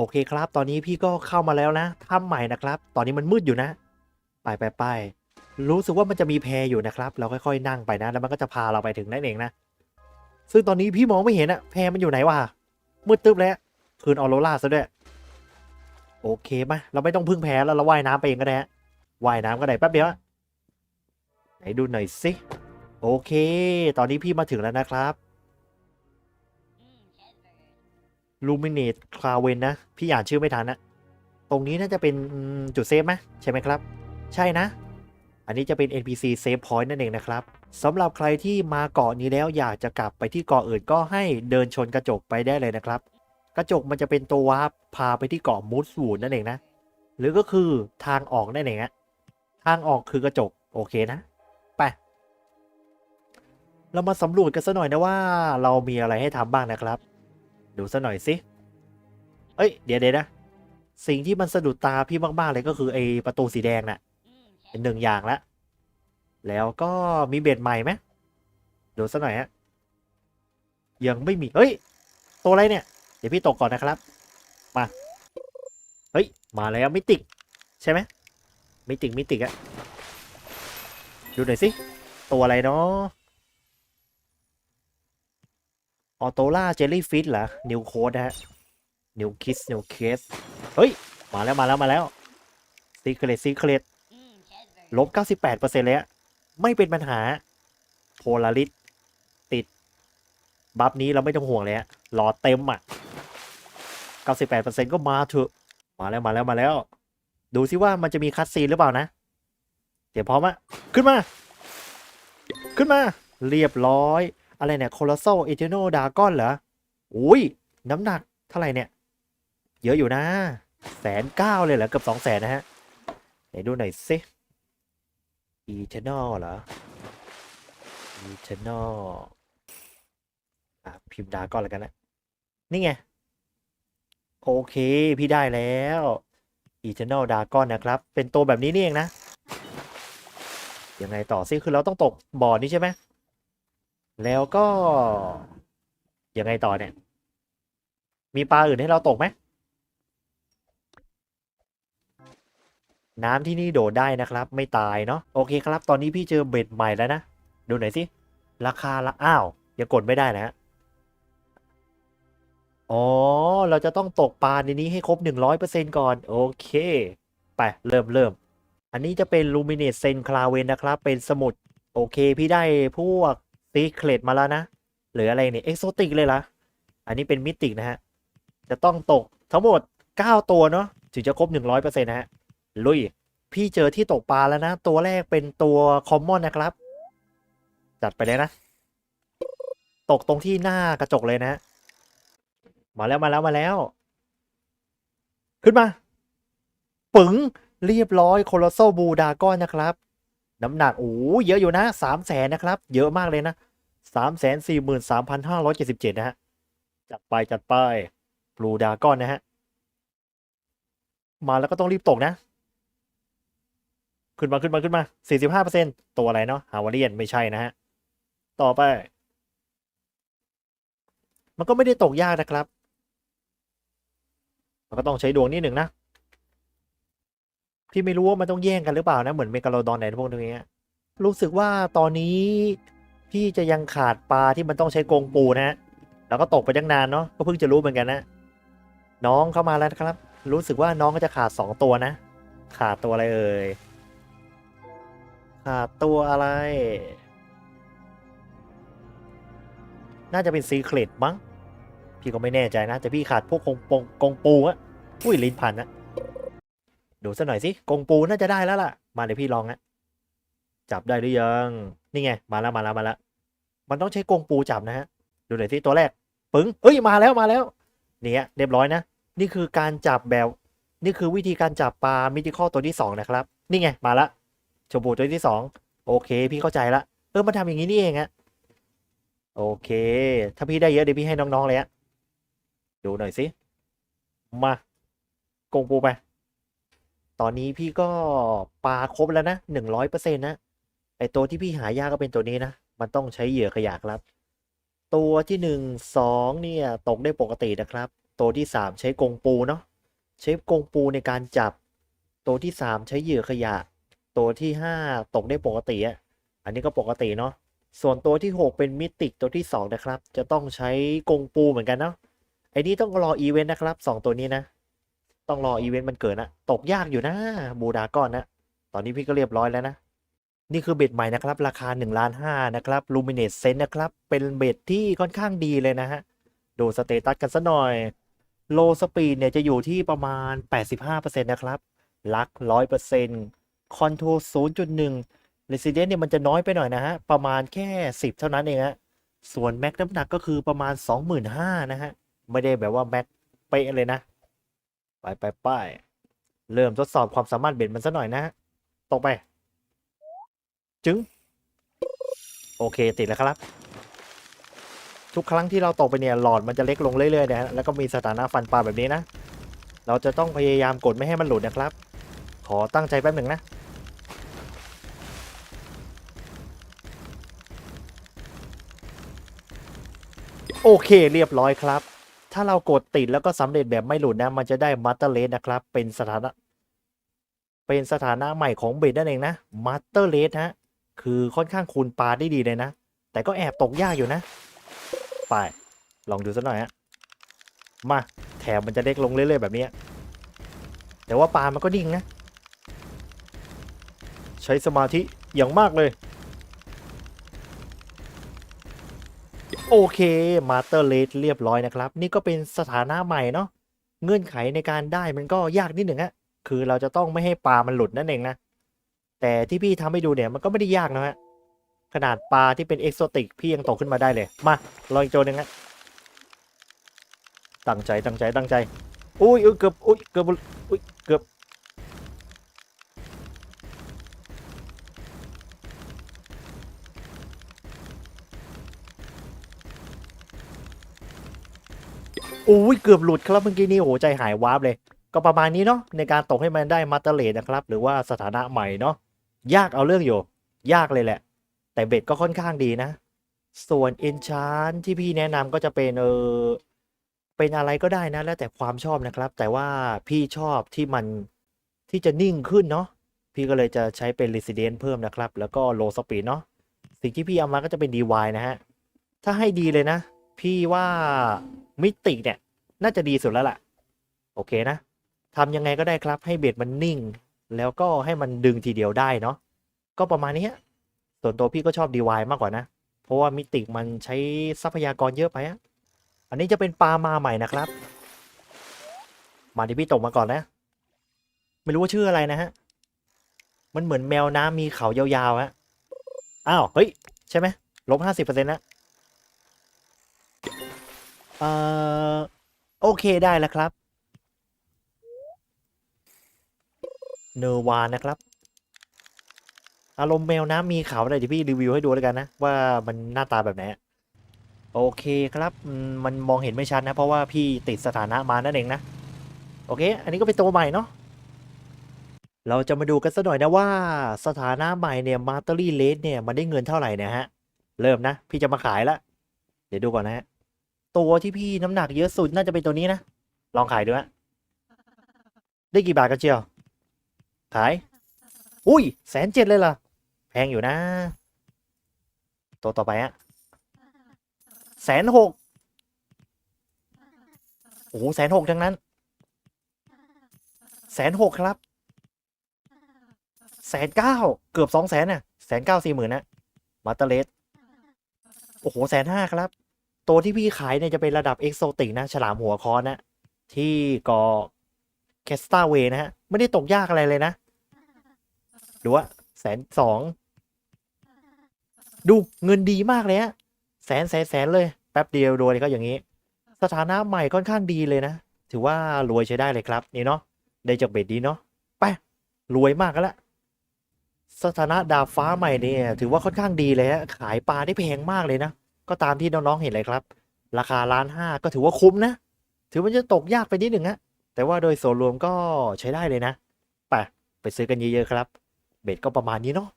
โอเคครับ ตอนนี้พี่ก็เข้ามาแล้วนะถ้ำใหม่นะครับ ตอนนี้มันมืดอยู่นะ ไปไปไปรู้สึกว่ามันจะมีแพอยู่นะครับ เราค่อยๆนั่งไปนะ แล้วมันก็จะพาเราไปถึงนั่นเองนะ ซึ่งตอนนี้พี่มองไม่เห็นอะแพมันอยู่ไหนวะ มืดตึ๊บแล้ว คืนออโรราซะด้วย โอเคไหมเราไม่ต้องพึ่งแพแล้วเราว่ายน้ำไปเองก็ได้ว่ายน้ำก็ได้แป๊บเดียวไหนดูหน่อยสิ โอเค ตอนนี้พี่มาถึงแล้วนะครับ ลูมิเนตคลาเวนนะ พี่อ่านชื่อไม่ทันนะตรงนี้น่าจะเป็นจุดเซฟไหมใช่ไหมครับ ใช่นะ อันนี้จะเป็น NPC Save Point นั่นเองนะครับสำหรับใครที่มาเกาะนี้แล้วอยากจะกลับไปที่เกาะอื่นก็ให้เดินชนกระจกไปได้เลยนะครับ กระจกมันจะเป็นตัววาร์ปพาไปที่เกาะมูสวูดนั่นเองนะ หรือก็คือทางออกนั่นเองฮะทางออกคือกระจกโอเคนะไปเรามาสำรวจกันสัหน่อยนะว่าเรามีอะไรให้ทำบ้างนะครับ ดูสัหน่อยสิ เอ้ย เดี๋ยวเดี๋ยวนะ สิ่งที่มันสะดุดตาพี่มากๆเลยก็คือไอประตูสีแดงน่ะ เป็นหนึ่งอย่างละ แล้วก็มีเบ็ดใหม่ไหมดูสักหน่อยฮะ ยังไม่มี เฮ้ย ตัวอะไรเนี่ย เดี๋ยวพี่ตกก่อนนะครับ มา เฮ้ย มาแล้วมิติกใช่ไหมมิติกมิติกอะดูหน่อยสิ ตัวอะไรเนาะ ออโตล่าเจลลี่ฟิชเหรอ นิวโคดนะฮะ นิวคิส นิวเคส เฮ้ย มาแล้วมาแล้วมาแล้วซีเครตซีเครตลบ 98%เลยอะไม่เป็นปัญหา โพลาริสติด บัฟนี้เราไม่ต้องห่วงเลยอะรอเต็มอะ98%ก็มาเถอะ มาแล้วมาแล้วมาแล้ว ดูซิว่ามันจะมีคัดซีนหรือเปล่านะ เดี๋ยวพร้อมอะขึ้นมา ขึ้นมา เรียบร้อย อะไรเนี่ยโคล o ส s ลเอเทโนดากอนเหรออุ้ยน้ำหนักเท่าไหร่เนี่ย เยอะอยู่นะแสนเก้าเลยเหรอเกือบสองแสนนะฮะไหนดูหน่อยสิ Eternal เหรอ Eternal อะพิมพ์ดาก่อนแล้วกันนะนี่ไง โอเค พี่ได้แล้ว Eternal Dragon นะครับ เป็นตัวแบบนี้นี่เองนะยังไงต่อซิคือเราต้องตกบ่อนี้ใช่ไหม แล้วก็ ยังไงต่อเนี่ย มีปลาอื่นให้เราตกไหม น้ำที่นี่โดดได้นะครับ ไม่ตายเนาะโอเคครับ ตอนนี้พี่เจอเบ็ดใหม่แล้วนะ ดูหน่อยสิ ราคาละอ้าวยังกดไม่ได้นะฮะอ๋อ เราจะต้องตกปลาในนี้ให้ครบ 100%ก่อน โอเค ไป เริ่มเริ่ม อันนี้จะเป็น l u m i n a t e Sen c l a v e n นะครับ เป็นสมุด โอเค พี่ได้พวก Secret มาแล้วนะ หรืออะไรเนี่ย Exotic เลยละอันนี้เป็นมิตินะฮะ จะต้องตกทั้งหมด 9 ตัวเนาะถึงจะครบ 100%นะฮะ ลุย พี่เจอที่ตกปลาแล้วนะ ตัวแรกเป็นตัวคอมมอนนะครับ จัดไปเลยนะ ตกตรงที่หน้ากระจกเลยนะมาแล้วมาแล้วมาแล้ว ขึ้นมา ปึ๋งเรียบร้อยโคโลโซบูดาก้อนนะครับ น้ำหนักโอ้เยอะอยู่นะสามแสนนะครับ เยอะมากเลยนะ สามแสนสี่หมื่นสามพันห้าร้อยเจ็ดสิบเจ็ดนะฮะ จัดไปจัดไปบลูดาก้อนนะฮะ มาแล้วก็ต้องรีบตกนะ ขึ้นมาขึ้นมาขึ้นมา45%ตัวอะไรเนาะฮาวาเรียนไม่ใช่นะฮะ ต่อไป มันก็ไม่ได้ตกยากนะครับ มันก็ต้องใช้ดวงนิดหนึ่งนะ พี่ไม่รู้ว่ามันต้องแย่งกันหรือเปล่านะ เหมือนเมกาโลดอนไหนพวกนี้รู้สึกว่าตอนนี้ พี่จะยังขาดปลาที่มันต้องใช้กรงปูนะฮะแล้วก็ตกไปตั้งนานเนาะก็เพิ่งจะรู้เหมือนกันนะ น้องเข้ามาแล้วครับ รู้สึกว่าน้องก็จะขาดสองตัวนะ ขาดตัวอะไรเอ่ยขาดตัวอะไร น่าจะเป็นซีเครตมั้งพี่ก็ไม่แน่ใจนะ แต่พี่ขาดพวกกงปงกงปูอะอุ้ยลิ้นพันนะดูซะหน่อยสิกงปูน่าจะได้แล้วล่ะ มาเดี๋ยวพี่ลองนะ จับได้หรือยัง นี่ไง มาแล้วมาแล้วมาแล้ว มันต้องใช้กงปูจับนะฮะ ดูหน่อยสิตัวแรก ปึ้งเอ้ย มาแล้วมาแล้ว เนี่ยเรียบร้อยนะ นี่คือการจับแบบ นี่คือวิธีการจับปลามิติคอตัวที่สองนะครับ นี่ไง มาละชมพูตัวที่สองโอเค พี่เข้าใจละ เออ มันทำอย่างนี้นี่เองฮะโอเค ถ้าพี่ได้เยอะเดี๋ยวพี่ให้น้องๆเลยฮะดูหน่อยสิ มากงปูไป ตอนนี้พี่ก็ปลาครบแล้วนะหนึ่งร้อยเปอร์เซ็นต์นะ ไอตัวที่พี่หายากก็เป็นตัวนี้นะ มันต้องใช้เหยื่อขยะครับ ตัวที่หนึ่งสองเนี่ยตกได้ปกตินะครับ ตัวที่3ใช้กงปูเนาะใช้กงปูในการจับ ตัวที่3ใช้เหยื่อขยะ ตัวที่5ตกได้ปกติอะอันนี้ก็ปกติเนาะส่วนตัวที่ 6 เป็นมิติตัวที่ 2 นะครับ จะต้องใช้กงปูเหมือนกันเนาะไอ้นี่ต้องรออีเวนต์นะครับสองตัวนี้นะ ต้องรออีเวนต์มันเกิดนะ ตกยากอยู่นะ บูดาก้อนนะ ตอนนี้พี่ก็เรียบร้อยแล้วนะ นี่คือเบ็ดใหม่นะครับ ราคา1ล้าน5นะครับ Luminate Sense นะครับ เป็นเบ็ดที่ค่อนข้างดีเลยนะฮะ ดูสเตตัสกันสัหน่อย Low Speed เนี่ยจะอยู่ที่ประมาณ 85%นะครับ ลัก 100% Control 0.1 Resident เนี่ยมันจะน้อยไปหน่อยนะฮะ ประมาณแค่ 10 เท่านั้นเองฮะ ส่วน Max น้ำหนักก็คือประมาณ 25,000นะฮะ ไม่ได้แบบว่า Max เป๊ะเลยนะ ไปไปไปเริ่มทดสอบความสามารถเบ็ดมันสัหน่อยนะฮะตกไป จึงโอเคติดแล้วครับ ทุกครั้งที่เราตกไปเนี่ยหลอดมันจะเล็กลงเรื่อยๆนะฮะแล้วก็มีสถานะฟันปลาแบบนี้นะ เราจะต้องพยายามกดไม่ให้มันหลุดนะครับ ขอตั้งใจแป๊บหนึ่งนะโอเคเรียบร้อยครับ ถ้าเรากดติดแล้วก็สำเร็จแบบไม่หลุดนะ มันจะได้มัตเตอร์เลสนะครับ เป็นสถานะ เป็นสถานะใหม่ของเบรดนั่นเองนะมัตเตอร์เลสฮะ คือค่อนข้างคูณปลาได้ดีเลยนะ แต่ก็แอบตกยากอยู่นะ ไป ลองดูสักหน่อยฮะ มา แถมมันจะเล็กลงเรื่อยๆแบบนี้ แต่ว่าปลามันก็นิ่งนะ ใช้สมาธิอย่างมากเลย โอเค มาสเตอร์เลสเรียบร้อยนะครับ นี่ก็เป็นสถานะใหม่เนาะ เงื่อนไขในการได้มันก็ยากนิดหนึ่งฮะ คือเราจะต้องไม่ให้ปลามันหลุดนั่นเองนะ แต่ที่พี่ทำให้ดูเนี่ยมันก็ไม่ได้ยากนะฮะ ขนาดปลาที่เป็นเอกโซติกพี่ยังตกขึ้นมาได้เลย มาลองอีกตัวหนึ่งฮะตั้งใจตั้งใจตั้งใจ อุ้ยอุ๊ยเกือบอุ้ยเกือบอุ้ยเกือบอุ้ยเกือบหลุดครับเมื่อกี้นี่โอ้ใจหายวาบเลย ก็ประมาณนี้เนาะในการตกให้มันได้มาตเตอร์เลดนะครับ หรือว่าสถานะใหม่เนาะ ยากเอาเรื่องอยู่ ยากเลยแหละ แต่เบ็ดก็ค่อนข้างดีนะ ส่วนเอนชานที่พี่แนะนำก็จะเป็นเออเป็นอะไรก็ได้นะแล้วแต่ความชอบนะครับ แต่ว่าพี่ชอบที่มันที่จะนิ่งขึ้นเนาะพี่ก็เลยจะใช้เป็น Resident เพิ่มนะครับ แล้วก็ Low Speed เนาะสิ่งที่พี่เอามาก็จะเป็น DY นะฮะ ถ้าให้ดีเลยนะ พี่ว่ามิติเนี่ย น่าจะดีสุดแล้วล่ะ โอเคนะทำยังไงก็ได้ครับให้เบ็ดมันนิ่ง แล้วก็ให้มันดึงทีเดียวได้เนาะก็ประมาณนี้ส่วนตัวพี่ก็ชอบ DY มากกว่านะ เพราะว่ามิติมันใช้ทรัพยากรเยอะไปอะอันนี้จะเป็นปลามาใหม่นะครับ มาที่พี่ตกมาก่อนนะ ไม่รู้ว่าชื่ออะไรนะฮะ มันเหมือนแมวน้ำมีเขายาวๆฮะอ้าว เฮ้ย ใช่ไหมลบห้าสิบเปอร์เซ็นต์นะเอ่อโอเคได้แล้วครับ เนวานะครับ อารมณ์แมวน้ำมีเขาอะไรเดี๋ยวพี่รีวิวให้ดูแล้วกันนะ ว่ามันหน้าตาแบบไหนโอเคครับมันมองเห็นไม่ชัดนะ เพราะว่าพี่ติดสถานะมานั่นเองนะ โอเค อันนี้ก็เป็นตัวใหม่เนาะเราจะมาดูกันสักหน่อยนะว่าสถานะใหม่เนี่ยมา t ต r รี่เลสเนี่ยมันได้เงินเท่าไหร่เนี่ยฮะ เริ่มนะ พี่จะมาขายละ เดี๋ยวดูก่อนนะฮะ ตัวที่พี่น้ำหนักเยอะสุดน่าจะเป็นตัวนี้นะ ลองขายดูฮะได้กี่บาทกันเจียว ขาย อุ้ยแสนเจ็ดเลยเหรอ แพงอยู่นะ ตัวต่อไปฮะแสนหกโอ้โหแสนหกทั้งนั้น แสนหกครับ แสนเก้าเกือบสองแสนน่ะ แสนเก้าสี่หมื่นนะมาตเตเลสโอ้โหแสนห้าครับ ตัวที่พี่ขายเนี่ยจะเป็นระดับเอ็กโซติกนะ ฉลามหัวคอนนะ ที่กาะ แคสตาเวนะฮะ ไม่ได้ตกยากอะไรเลยนะ ดูว่าแสนสอง ดูเงินดีมากเลยฮะ แสนแสนแสนเลย แป๊บเดียวรวยก็อย่างนี้ สถานะใหม่ค่อนข้างดีเลยนะ ถือว่ารวยใช้ได้เลยครับ นี่เนาะได้จากเบ็ดดีเนาะไปรวยมากกันละสถานะดาฟ้าใหม่เนี่ยถือว่าค่อนข้างดีเลยฮะขายปลาได้แพงมากเลยนะ ก็ตามที่น้องๆเห็นเลยครับ ราคาล้านห้าก็ถือว่าคุ้มนะ ถือมันจะตกยากไปนิดหนึ่งฮะ แต่ว่าโดยส่วนรวมก็ใช้ได้เลยนะ ไป ไปซื้อกันเยอะๆครับ เบ็ดก็ประมาณนี้เนาะ